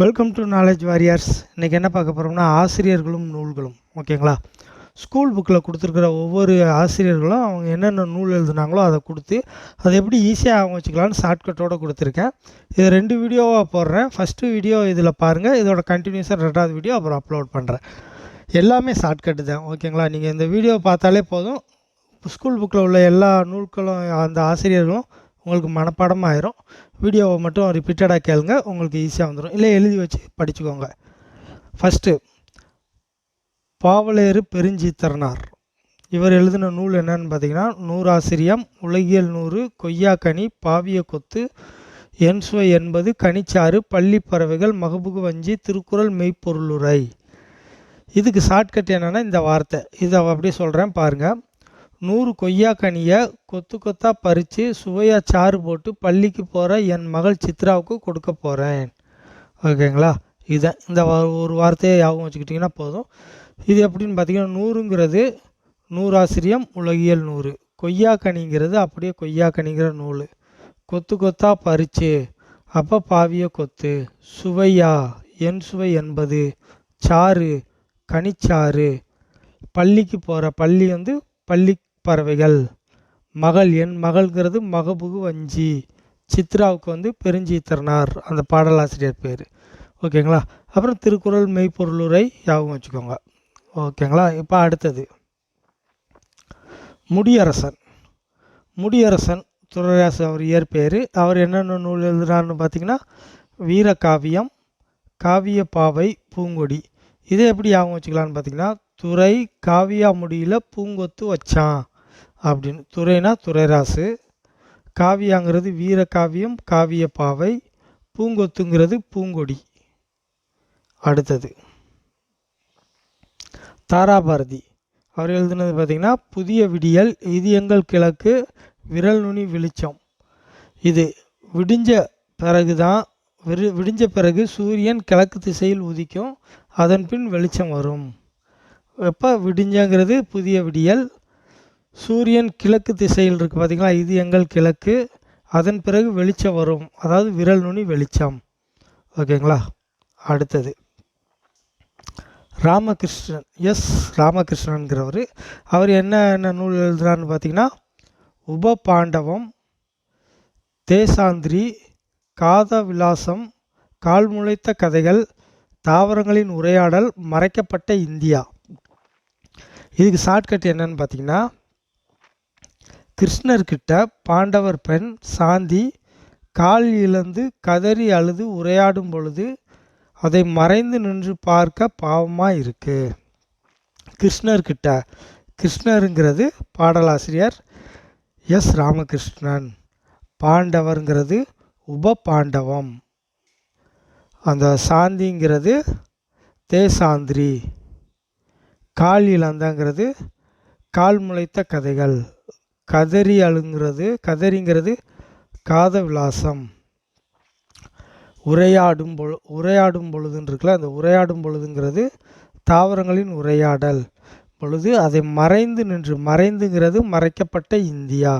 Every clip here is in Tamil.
வெல்கம் டு நாலேஜ் வாரியர்ஸ் இன்றைக்கி என்ன பார்க்க போகிறோம்னா ஆசிரியர்களும் நூல்களும். ஓகேங்களா? ஸ்கூல் புக்கில் கொடுத்துருக்குற ஒவ்வொரு ஆசிரியர்களும் அவங்க என்னென்ன நூல் எழுதுனாங்களோ அதை கொடுத்து அதை எப்படி ஈஸியாக அவங்க வச்சுக்கலான்னு ஷார்ட்கட்டோடு கொடுத்துருக்கேன். இது ரெண்டு வீடியோவாக போடுறேன். ஃபஸ்ட்டு வீடியோ இதில் பாருங்கள் இதோட கண்டினியூஸாக ரெண்டாவது வீடியோ அப்புறம் அப்லோட் பண்ணுறேன் எல்லாமே ஷார்ட்கட்டு தான். ஓகேங்களா? நீங்கள் இந்த வீடியோ பார்த்தாலே போதும். ஸ்கூல் புக்கில் உள்ள எல்லா நூல்களும் அந்த ஆசிரியர்களும் உங்களுக்கு மனப்பாடம் ஆயிரும் வீடியோவை மட்டும் ரிப்பீட்டடாக கேளுங்க. உங்களுக்கு ஈஸியாக வந்துடும் இல்லை எழுதி வச்சு படிச்சுக்கோங்க. ஃபஸ்ட்டு பாவலேறு பெருஞ்சித்திரனார். இவர் எழுதின நூல் என்னன்னு பார்த்தீங்கன்னா நூறாசிரியம் உலகியல் நூறு கொய்யாக்கனி பாவிய கொத்து என்சுவை என்பது கனிச்சாறு பள்ளி பறவைகள் மகபுகு வஞ்சி திருக்குறள் மெய்ப்பொருளுரை. இதுக்கு ஷார்ட்கட் என்னென்னா இந்த வார்த்தை. இதை அப்படியே சொல்கிறேன் பாருங்கள் நூறு கொய்யாக்கனியை கொத்து கொத்தாக பறித்து சுவையாக சாறு போட்டு பள்ளிக்கு போகிற என் மகள் சித்ராவுக்கு கொடுக்க போகிறேன் ஓகேங்களா? இதை இந்த ஒரு வார்த்தையை ஞாபகம் வச்சுக்கிட்டிங்கன்னா போதும். இது எப்படின்னு பார்த்தீங்கன்னா நூறுங்கிறது நூறாசிரியம் உலகியல் நூறு. கொய்யாக்கனிங்கிறது அப்படியே கொய்யாக்கனிங்கிற நூல். கொத்து கொத்தாக பறித்து அப்போ பாவிய கொத்து. சுவையா? என் சுவை என்பது. சாறு கனிச்சாறு. பள்ளிக்கு போகிற பள்ளி வந்து பள்ளி பறவைகள். மகள் என் மகள்ங்கிறது மகபுகு வஞ்சி. சித்ராவுக்கு வந்து பெருஞ்சித்திரனார். அந்த பாடலாசிரியர் பேர். ஓகேங்களா? அப்புறம் திருக்குறள் மெய்ப்பொருளுரை ஞாபகம் வச்சுக்கோங்க. ஓகேங்களா? இப்போ அடுத்தது. முடியரசன். முடியரசன் துறராசு அவர் இயற்பெயர் அவர் என்னென்ன நூல் எழுதுறாருன்னு பார்த்தீங்கன்னா வீரகாவியம் காவிய பாவை பூங்கொடி. இதை எப்படி ஞாபகம் வச்சுக்கலான்னு பார்த்தீங்கன்னா துறை காவியா முடியில் பூங்கொத்து வச்சான். அப்படின்னு. துறைனா துறைராசு. காவியாங்கிறது வீரகாவியம் காவிய பாவை பூங்கொத்துங்கிறது பூங்கொடி. அடுத்தது. தாராபாரதி. அவர் எழுதுனது பார்த்திங்கன்னா புதிய விடியல் இது எங்கள் கிழக்கு விரல் நுனி வெளிச்சம். இது விடிஞ்ச பிறகு தான் விரு விடிஞ்ச பிறகு சூரியன் கிழக்கு திசையில் உதிக்கும் அதன் பின் வெளிச்சம் வரும். எப்போ விடிஞ்சங்கிறது? புதிய விடியல் சூரியன் கிழக்கு திசையில் இருக்குது பார்த்திங்களா இது எங்கள் கிழக்கு. அதன் பிறகு வெளிச்சம் வரும். அதாவது விரல் நுனி வெளிச்சம். ஓகேங்களா? அடுத்தது. ராமகிருஷ்ணன். எஸ் ராமகிருஷ்ணன்கிறவர். அவர் என்ன என்ன நூல் எழுதுறாருன்னு பார்த்தீங்கன்னா உப பாண்டவம் தேசாந்திரி காத விலாசம் கால் முளைத்த கதைகள் தாவரங்களின் உரையாடல் மறைக்கப்பட்ட இந்தியா. இதுக்கு ஷார்ட்கட் என்னன்னு பார்த்தீங்கன்னா கிருஷ்ணர்கிட்ட பாண்டவர் பெண் சாந்தி கால் இழந்து கதறி அழுது உரையாடும் பொழுது அதை மறைந்து நின்று பார்க்க பாவமாக இருக்கு கிருஷ்ணர்கிட்ட கிருஷ்ணருங்கிறது பாடலாசிரியர் எஸ் ராமகிருஷ்ணன் பாண்டவர்ங்கிறது உப பாண்டவம் அந்த சாந்திங்கிறது தேசாந்திரி. கால் இழந்தங்கிறது கால் முளைத்த கதைகள். கதறி அழுங்கிறது கதறிங்கிறது காத விலாசம் உரையாடும் பொழு உரையாடும் பொழுதுன்னு இருக்குல்ல அந்த உரையாடும் பொழுதுங்கிறது தாவரங்களின் உரையாடல். பொழுது அதை மறைந்து நின்று மறைந்துங்கிறது மறைக்கப்பட்ட இந்தியா.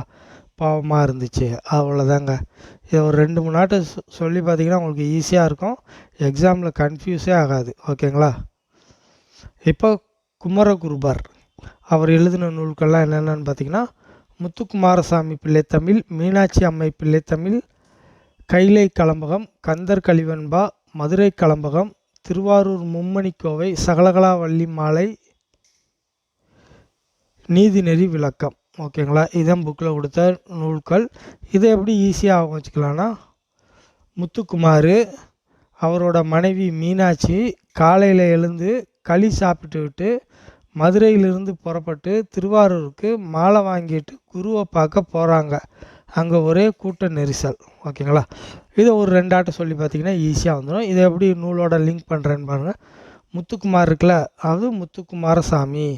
பாவமாக இருந்துச்சு. அவ்வளோதாங்க இதை ஒரு ரெண்டு மூணு நாட்டு சொல்லி பார்த்தீங்கன்னா உங்களுக்கு ஈஸியாக இருக்கும். எக்ஸாமில் கன்ஃபியூஸே ஆகாது. ஓகேங்களா? இப்போ குமரகுருபர் அவர் எழுதின நூல்கள்லாம் என்னென்னு பார்த்தீங்கன்னா முத்துக்குமாரசாமி பிள்ளை தமிழ் மீனாட்சி அம்மை பிள்ளை தமிழ் கைலை கலம்பகம் கந்தர் கலிவன்பா மதுரை கலம்பகம் திருவாரூர் மும்மணிக்கோவை சகலகலா வள்ளி மாலை நீதிநெறி விளக்கம். ஓகேங்களா இதான் புக்கில் கொடுத்த நூல்கள். இதை எப்படி ஈஸியாக வச்சுக்கலாம்னா முத்துக்குமார் அவரோட மனைவி மீனாட்சி காலையில் எழுந்து களி சாப்பிட்டு விட்டு மதுரையிலிருந்து புறப்பட்டு திருவாரூருக்கு மாலை வாங்கிட்டு குருவை பார்க்க போகிறாங்க அங்கே ஒரே கூட்ட நெரிசல். ஓகேங்களா? இதை ஒரு ரெண்டாட்டம் சொல்லி பார்த்தீங்கன்னா ஈஸியாக வந்துடும் இதை எப்படி நூலோட லிங்க் பண்ணுறேன்னு பாருங்கள் முத்துக்குமார் இருக்குல்ல அது முத்துக்குமாரசாமி.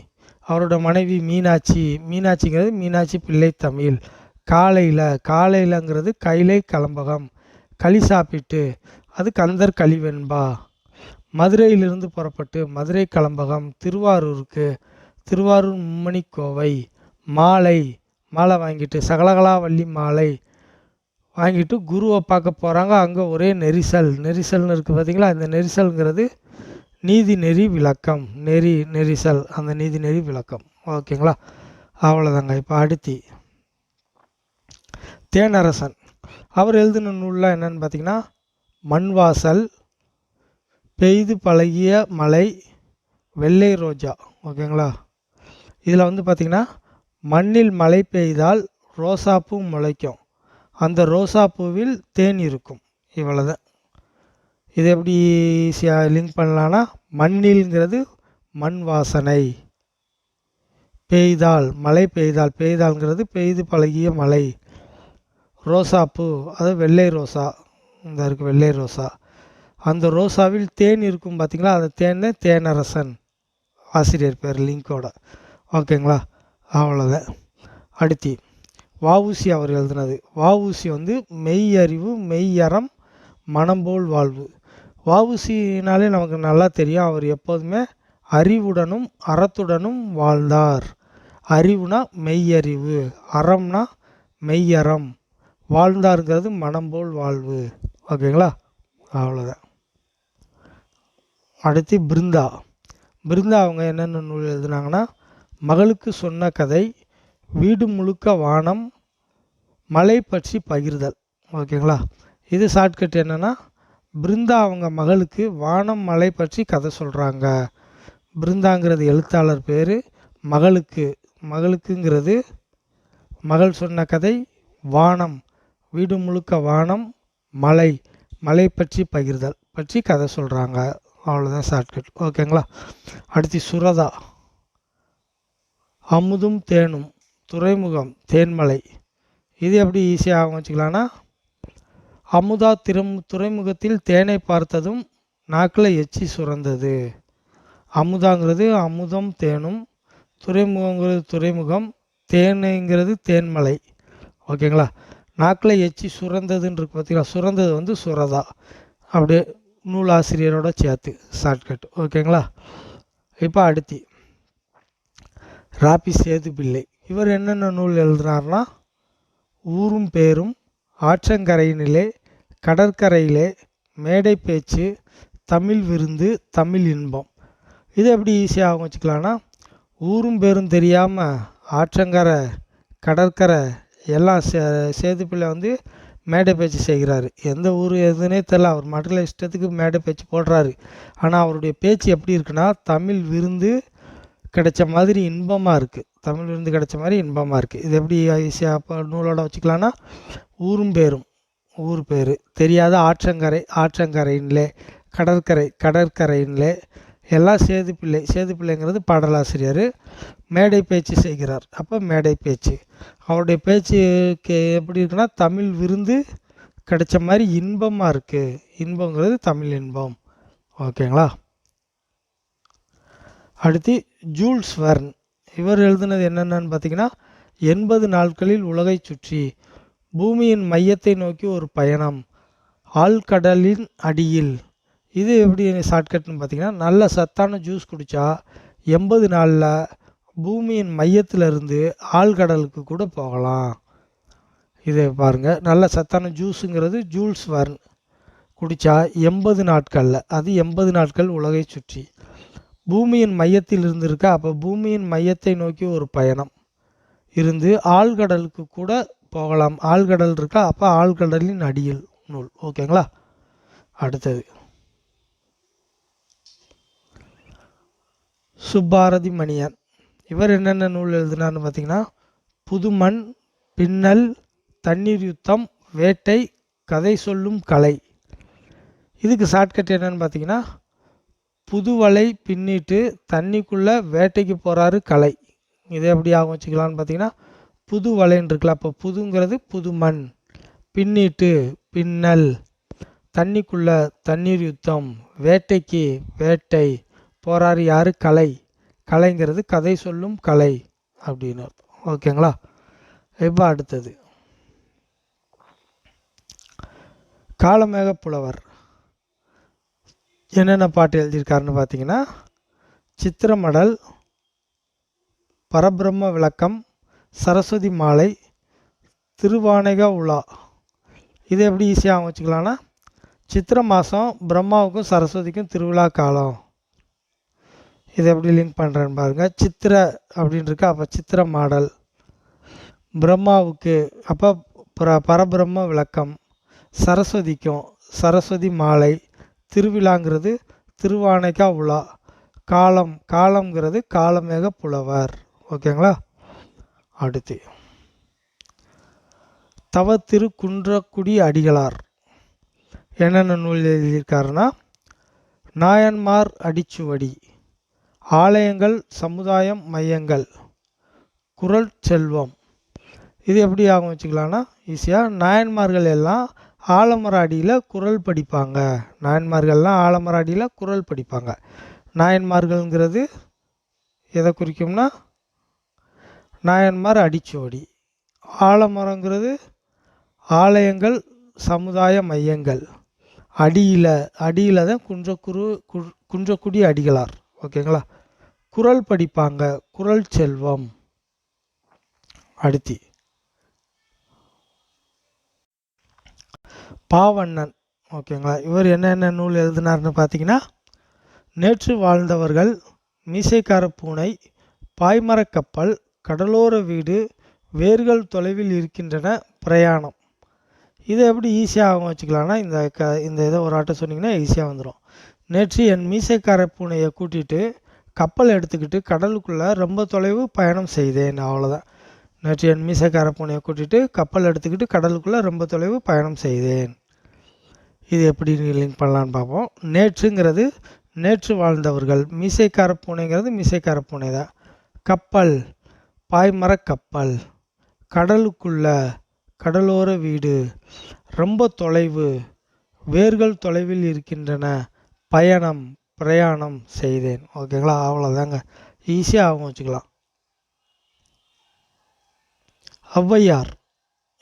அவரோட மனைவி மீனாட்சி. மீனாட்சிங்கிறது மீனாட்சி பிள்ளை தமிழ். காலையில் காலையிலங்கிறது கைலை கலம்பகம். களி சாப்பிட்டு அது கந்தர் கலிவெண்பா மதுரையிலிருந்து புறப்பட்டு மதுரை கலம்பகம் திருவாரூருக்கு திருவாரூர் மும்மணிக்கோவை மாலை மாலை வாங்கிட்டு சகலகலாவள்ளி மாலை வாங்கிட்டு குருவை பார்க்க போகிறாங்க அங்கே ஒரே நெரிசல். நெரிசல்னு இருக்குது பார்த்தீங்களா இந்த நெரிசல்ங்கிறது நீதி நெறி விளக்கம். நெறி நெரிசல். அந்த நீதி நெறி விளக்கம். ஓகேங்களா? அவ்வளோதாங்க இப்போ அடுத்தி தேனரசன். அவர் எழுதின நூல்லாம் என்னென்னு பார்த்தீங்கன்னா மண்வாசல் பெய்து பழகிய மலை வெள்ளை ரோஜா ஓகேங்களா? இதில் வந்து பார்த்திங்கன்னா மண்ணில் மழை பெய்தால் ரோசாப்பூ முளைக்கும். அந்த ரோசாப்பூவில் தேன் இருக்கும். இவ்வளோதான் இது எப்படி ஈஸியாக லிங்க் பண்ணலான்னா மண்ணில்ங்கிறது மண் வாசனை. பெய்தால் மழை பெய்தால் பெய்தால்ங்கிறது பெய்து பழகிய மழை. ரோசாப்பூ அது வெள்ளை ரோசா இந்த இருக்குது வெள்ளை ரோசா. அந்த ரோசாவில் தேன் இருக்கும் பார்த்தீங்களா அந்த தேன் தான் தேனரசன். ஆசிரியர் பேர் லிங்கோட. ஓகேங்களா? அவ்வளோதான் அடுத்து வாவூசி அவர் எழுதுனது. வாவூசி வந்து மெய் அறிவு மெய்யறம் மனம்போல் மனம் போல் வாழ்வு. வாவூசினாலே நமக்கு நல்லா தெரியும். அவர் எப்போதுமே அறிவுடனும் அறத்துடனும் வாழ்ந்தார். அறிவுனா மெய்யறிவு. அறம்னா மெய்யறம். வாழ்ந்தாருங்கிறது மனம்போல் வாழ்வு. ஓகேங்களா? அவ்வளோதான் அடுத்து பிருந்தா. பிருந்தா அவங்க என்னென்ன நூல் எழுதுனாங்கன்னா மகளுக்கு சொன்ன கதை வீடு முழுக்க வானம் மலை பற்றி பகிர்தல். ஓகேங்களா? இது ஷார்ட்கட் என்னென்னா பிருந்தா அவங்க மகளுக்கு வானம் மலை பற்றி கதை சொல்கிறாங்க பிருந்தாங்கிறது எழுத்தாளர் பேர். மகளுக்கு மகளுக்குங்கிறது மகள் சொன்ன கதை வானம் வீடு முழுக்க வானம் மலை மலை பற்றி பகிர்தல் பற்றி கதை சொல்கிறாங்க அவ்வளோதான் ஷார்ட்கட் ஓகேங்களா அடுத்து சுரதா. அமுதும் தேனும் துறைமுகம் தேன்மலை. இது எப்படி ஈஸியாக வச்சுக்கலான்னா அமுதா திறம் துறைமுகத்தில் தேனை பார்த்ததும் நாக்கில் எச்சி சுரந்தது. அமுதாங்கிறது அமுதம் தேனும் துறைமுகங்கிறது துறைமுகம் தேனுங்கிறது தேன்மலை. ஓகேங்களா நாக்கில் எச்சி சுரந்ததுன்னு இருக்கு பார்த்தீங்களா சுரந்தது வந்து சுரதா. அப்படியே நூலாசிரியரோட சேர்த்து ஷார்ட்கட் ஓகேங்களா இப்போ அடுத்து ராபி சேது பிள்ளை இவர் என்னென்ன நூல் எழுதுனார்னா ஊரும் பேரும் ஆற்றங்கரையினிலே கடற்கரையிலே மேடை பேச்சு தமிழ் விருந்து தமிழ் இன்பம். இது எப்படி ஈஸியாக வச்சுக்கலான்னா ஊரும் பேரும் தெரியாமல் ஆற்றங்கரை கடற்கரை எல்லாம் சே சேது பிள்ளை வந்து மேடை பேச்சு செய்கிறாரு. எந்த ஊர் எதுனே தெரில அவர் மடல இஷ்டத்துக்கு மேடை பேச்சு போடுறாரு. ஆனால் அவருடைய பேச்சு எப்படி இருக்குன்னா தமிழ் விருந்து கிடைச்ச மாதிரி இன்பமாக இருக்குது தமிழ் விருந்து கிடைச்ச மாதிரி இன்பமாக இருக்குது இது எப்படி ஈஸியாக அப்போ நூலோட வச்சுக்கலான்னா ஊரும் பேரும். ஊர் பேர். தெரியாத ஆற்றங்கரை ஆற்றங்கரையின்லே கடற்கரை கடற்கரையின்லே எல்லாம் சேதுப்பிள்ளை சேதுப்பிள்ளைங்கிறது பாடலாசிரியர். மேடை பேச்சு செய்கிறார். அப்போ மேடை பேச்சு. அவருடைய பேச்சுக்கு எப்படி இருக்குன்னா தமிழ் விருந்து கிடைச்ச மாதிரி இன்பமாக இருக்குது இன்பங்கிறது தமிழ் இன்பம். ஓகேங்களா? அடுத்து ஜூல்ஸ் வெர்ன். இவர் எழுதுனது என்னென்னு பார்த்தீங்கன்னா எண்பது நாட்களில் உலகை சுற்றி பூமியின் மையத்தை நோக்கி ஒரு பயணம் ஆழ்கடலின் அடியில். இது எப்படி ஷார்ட்கட்னு பார்த்தீங்கன்னா நல்ல சத்தான ஜூஸ் குடித்தா எண்பது நாளில் பூமியின் மையத்திலிருந்து ஆழ்கடலுக்கு கூட போகலாம். இதை பாருங்கள் நல்ல சத்தான ஜூஸுங்கிறது ஜூல்ஸ் வர்ன் குடித்தா எண்பது நாட்களில் அது எண்பது நாட்கள் உலகை சுற்றி. பூமியின் மையத்தில் இருந்திருக்கா? அப்போ பூமியின் மையத்தை நோக்கி ஒரு பயணம். இருந்து ஆழ்கடலுக்கு கூட போகலாம். ஆழ்கடல் இருக்கா? அப்போ ஆழ்கடலின் அடியில் நூல். ஓகேங்களா? அடுத்தது. சுப்பாரதி மணியன். இவர் என்னென்ன நூல் எழுதினார்னு பார்த்தீங்கன்னா புதுமண் பின்னல் தண்ணீர் யுத்தம் வேட்டை கதை சொல்லும் கலை. இதுக்கு ஷார்ட்கட் என்னன்னு பார்த்தீங்கன்னா புது வலை பின்னிட்டு தண்ணிக்குள்ளே வேட்டைக்கு போகிறாரு கலை. இதை எப்படி ஆகும் வச்சுக்கலான்னு பார்த்தீங்கன்னா புது வலைன்னு இருக்குல்ல அப்போ புதுங்கிறது புது மண் பின்னிட்டு பின்னல் தண்ணிக்குள்ளே தண்ணீர் யுத்தம் வேட்டைக்கு வேட்டை. போகிறாரு யார்? கலை. கலைங்கிறது கதை சொல்லும் கலை அப்படின்னு அர்த்தம். ஓகேங்களா? இப்போ அடுத்தது. காலமேக புலவர். என்னென்ன பாட்டு எழுதியிருக்காருன்னு பார்த்தீங்கன்னா சித்திரமடல் பரபிரம்ம விளக்கம் சரஸ்வதி மாலை திருவானைக உலா. இது எப்படி ஈஸியாக வச்சுக்கலாம்னா சித்திரை மாதம் பிரம்மாவுக்கும் சரஸ்வதிக்கும் திருவிழா காலம். இதை எப்படி லிங்க் பண்ணுறேன்னு பாருங்கள் சித்திரை அப்படின்னு இருக்கு அப்போ சித்திரை மாடல். பிரம்மாவுக்கு அப்போ புற பரபிரம்ம விளக்கம். சரஸ்வதிக்கும் சரஸ்வதி மாலை. திருவிழாங்கிறது திருவானைக்கா உலா. காலம் காலம்ங்கிறது காலமேக புலவர். ஓகேங்களா? அடுத்து. தவ திரு குன்றக்குடி அடிகளார். என்னென்ன நூல் எழுதியிருக்காருன்னா நாயன்மார் அடிச்சுவடி. ஆலயங்கள் சமுதாயம் மையங்கள். குரல் செல்வம். இது எப்படி ஆகும் வச்சுக்கலான்னா ஈஸியாக நாயன்மார்கள் எல்லாம் ஆலமர அடியில் குரல் படிப்பாங்க. நாயன்மார்கள்லாம் ஆலமர அடியில் குரல் படிப்பாங்க. நாயன்மார்கள்ங்கிறது எதை குறிக்கும்னா நாயன்மார் அடிச்சோடி. ஆலமரங்கிறது ஆலயங்கள் சமுதாய மையங்கள். அடியில் அடியில் தான் குன்றக்குரு கு- குன்றக்குடி அடிகளார். ஓகேங்களா? குரல் படிப்பாங்க குரல் செல்வம். அடுத்து. பாவண்ணன். ஓகேங்களா? இவர் என்னென்ன நூல் எழுதினார்னு பார்த்தீங்கன்னா நேற்று வாழ்ந்தவர்கள் மீசைக்கார பூனை பாய்மரக் கப்பல் கடலோர வீடு வேர்கள் தொலைவில் இருக்கின்றன பிரயாணம். இதை எப்படி ஈஸியாக வச்சுக்கலாம்னா இந்த க இந்த இதை ஒரு ஆட்டம் சொன்னிங்கன்னா ஈஸியாக வந்துடும் நேற்று என் மீசைக்கார பூனையை கூட்டிகிட்டு கப்பல் எடுத்துக்கிட்டு கடலுக்குள்ளே ரொம்ப தொலைவு பயணம் செய்தேன் அவ்வளோதான் நேற்று என் மீசைக்கார பூனையை கூட்டிகிட்டு கப்பல் எடுத்துக்கிட்டு கடலுக்குள்ளே ரொம்ப தொலைவு பயணம் செய்தேன். இது எப்படி லிங்க் பண்ணலான்னு பார்ப்போம். நேற்றுங்கிறது நேற்று வாழ்ந்தவர்கள் மீசைக்கார பூனைங்கிறது மீசைக்கார பூனை தான் கப்பல் பாய்மரக் கப்பல் கடலுக்குள்ள கடலோர வீடு ரொம்ப தொலைவு வேர்கள் தொலைவில் இருக்கின்றன பயணம் பிரயாணம் செய்தேன். ஓகேங்களா? அவ்வளோதாங்க ஈஸியாக ஆகும் வச்சுக்கலாம். ஔவையார்.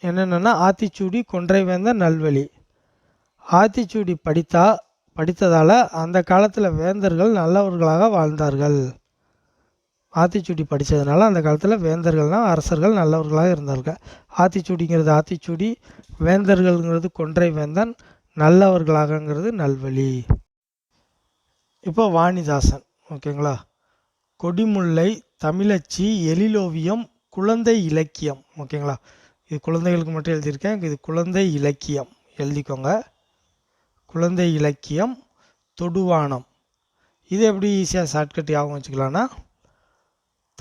என்னென்னா ஆத்திச்சூடி கொன்றைவேந்த நல்வழி. ஆத்திச்சூடி படித்தா படித்ததால் அந்த காலத்தில் வேந்தர்கள் நல்லவர்களாக வாழ்ந்தார்கள். ஆத்திச்சூடி படித்ததுனால அந்த காலத்தில் வேந்தர்கள்னால் அரசர்கள் நல்லவர்களாக இருந்தார்கள். ஆத்திச்சூடிங்கிறது ஆத்திச்சூடி வேந்தர்கள்ங்கிறது கொன்றை வேந்தன் நல்லவர்களாகங்கிறது நல்வழி. இப்போ வாணிதாசன் ஓகேங்களா? கொடிமுல்லை தமிழச்சி எழிலோவியம் குழந்தை இலக்கியம் ஓகேங்களா? இது குழந்தைகளுக்கு மட்டும் எழுதியிருக்கேன். இது குழந்தை இலக்கியம். எழுதிக்கோங்க. குழந்தை இலக்கியம் தொடுவானம். இது எப்படி ஈஸியாக ஷார்ட்கட் ஞாபகம் வச்சுக்கலாம்னா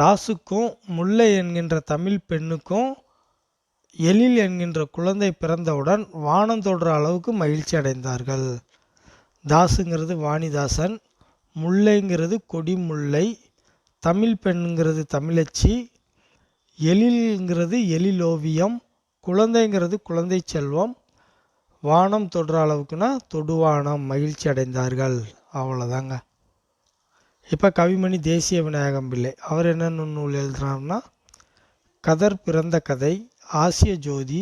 தாசுக்கும் முல்லை என்கின்ற தமிழ் பெண்ணுக்கும் எழில் என்கின்ற குழந்தை பிறந்தவுடன் வானம் தொடுற அளவுக்கு மகிழ்ச்சி அடைந்தார்கள். தாசுங்கிறது வாணிதாசன். முல்லைங்கிறது கொடிமுல்லை தமிழ் பெண்ணுங்கிறது தமிழச்சி எழில்ங்கிறது எழிலோவியம் குழந்தைங்கிறது குழந்தை செல்வம் வானம் தொடுற அளவுக்குன்னா தொடுவானம் மகிழ்ச்சி அடைந்தார்கள் அவ்வளோதாங்க இப்போ கவிமணி தேசிய விநாயகம் பிள்ளை அவர் என்னென்ன நூல் எழுதுறாருன்னா கதர் பிறந்த கதை ஆசிய ஜோதி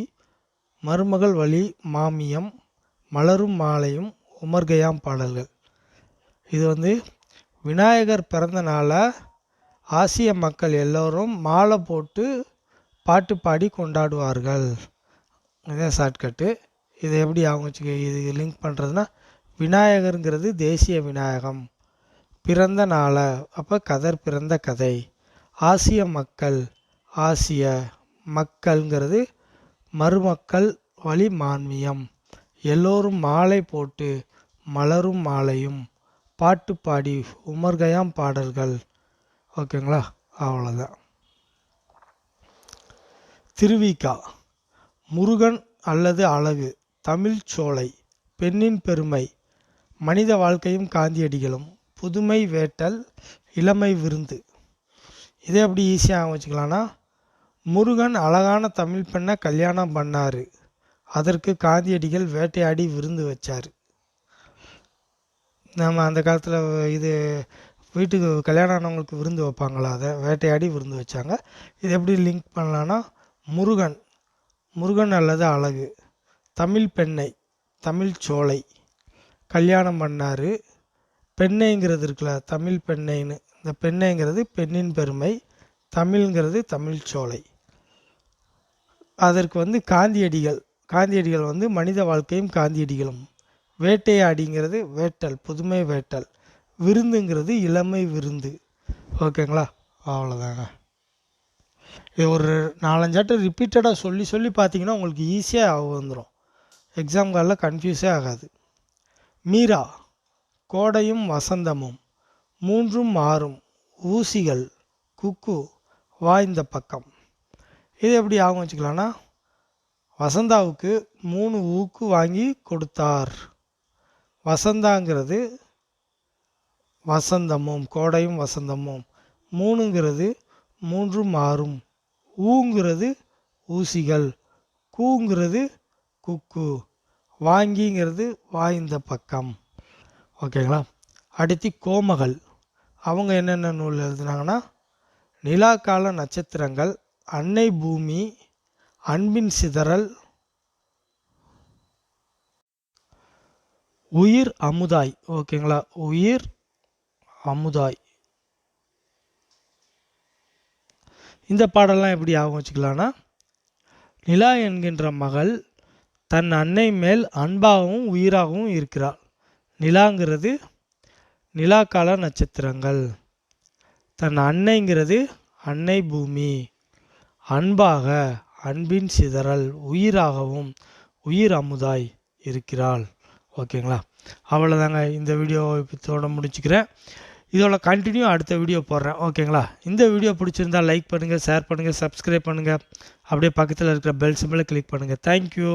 மருமகள் வழி மாமியம் மலரும் மாலையும் உமர்கயாம் பாடல்கள். இது வந்து விநாயகர் பிறந்த நாளை ஆசிய மக்கள் எல்லோரும் மாலை போட்டு பாட்டு பாடி கொண்டாடுவார்கள். இதே ஷார்ட்கட்டு இதை எப்படி அவங்க இது லிங்க் பண்ணுறதுனா விநாயகருங்கிறது தேசிய விநாயகம். பிறந்த நாளை அப்போ கதர் பிறந்த கதை. ஆசிய மக்கள் ஆசிய மக்கள்ங்கிறது மருமக்கள் வழி மான்மியம். எல்லோரும் மாலை போட்டு மலரும் மாலையும். பாட்டு பாடி உமர்கயாம் பாடல்கள். ஓகேங்களா? அவ்வளோதான் திருவிக்கா முருகன் அல்லது அழகு தமிழ் சோலை பெண்ணின் பெருமை மனித வாழ்க்கையும் காந்தியடிகளும் புதுமை வேட்டல் இளமை விருந்து. இதை எப்படி ஈஸியாக வச்சுக்கலான்னா முருகன் அழகான தமிழ் பெண்ணை கல்யாணம் பண்ணார். அதற்கு காந்தியடிகள் வேட்டையாடி விருந்து வச்சார். நம்ம அந்த காலத்தில் இது வீட்டுக்கு கல்யாணம் ஆனவங்களுக்கு விருந்து வைப்பாங்களா? அதை வேட்டையாடி விருந்து வச்சாங்க. இது எப்படி லிங்க் பண்ணலான்னா முருகன் முருகன் அல்லது அழகு தமிழ் பெண்ணை தமிழ் சோலை கல்யாணம் பண்ணார். பெண்ணைங்கிறது இருக்குல்ல தமிழ் பெண்ணைன்னு. இந்த பெண்ணைங்கிறது பெண்ணின் பெருமை தமிழ்ங்கிறது தமிழ் சோலை. அதற்கு வந்து காந்தியடிகள் காந்தியடிகள் வந்து மனித வாழ்க்கையும் காந்தியடிகளும். வேட்டையாடிங்கிறது வேட்டல் புதுமை வேட்டல். விருந்துங்கிறது இளமை விருந்து. ஓகேங்களா? அவ்வளோதாங்க. இது ஒரு நாலஞ்சாட்டம் ரிப்பீட்டடாக சொல்லி சொல்லி பார்த்தீங்கன்னா உங்களுக்கு ஈஸியாக வந்துடும் எக்ஸாம் காலில் கன்ஃபியூஸே ஆகாது. மீரா கோடையும் வசந்தமும் மூன்றும் மாறும் ஊசிகள் குக்கு வாய்ந்த பக்கம். இது எப்படி ஆகும் வச்சுக்கலான்னா வசந்தாவுக்கு மூணு ஊக்கு வாங்கி கொடுத்தார். வசந்தாங்கிறது வசந்தமும் கோடையும் வசந்தமும். மூணுங்கிறது மூன்று மாறும். ஊங்கிறது ஊசிகள். கூங்கிறது குக்கு. வாங்கிங்கிறது வாய்ந்த பக்கம். ஓகேங்களா? அடுத்து கோமகள். அவங்க என்னென்ன நூல் எழுதுனாங்கன்னா நிலாக்கால நட்சத்திரங்கள் அன்னை பூமி அன்பின் சிதறல் உயிர் அமுதாய். ஓகேங்களா? உயிர் அமுதாய். இந்த பாடலாம் எப்படி ஆகும் வச்சுக்கலாம்னா நிலா என்கின்ற மகள் தன் அன்னை மேல் அன்பாகவும் உயிராகவும் இருக்கிறாள். நிலாங்கிறது நிலாக்கால நட்சத்திரங்கள். தன் அன்னைங்கிறது அன்னை பூமி. அன்பாக அன்பின் சிதறல் உயிராகவும் உயிர் அமுதாய் இருக்கிறாள். ஓகேங்களா? அவ்வளோதாங்க இந்த வீடியோ இதோட முடிச்சுக்கிறேன். இதோட கண்டினியூ அடுத்த வீடியோ போடுறேன். ஓகேங்களா? இந்த வீடியோ பிடிச்சிருந்தா லைக் பண்ணுங்கள் ஷேர் பண்ணுங்கள் சப்ஸ்கிரைப் பண்ணுங்கள் அப்படியே பக்கத்தில் இருக்கிற பெல் சிம்பிளை கிளிக் பண்ணுங்கள் தேங்க்யூ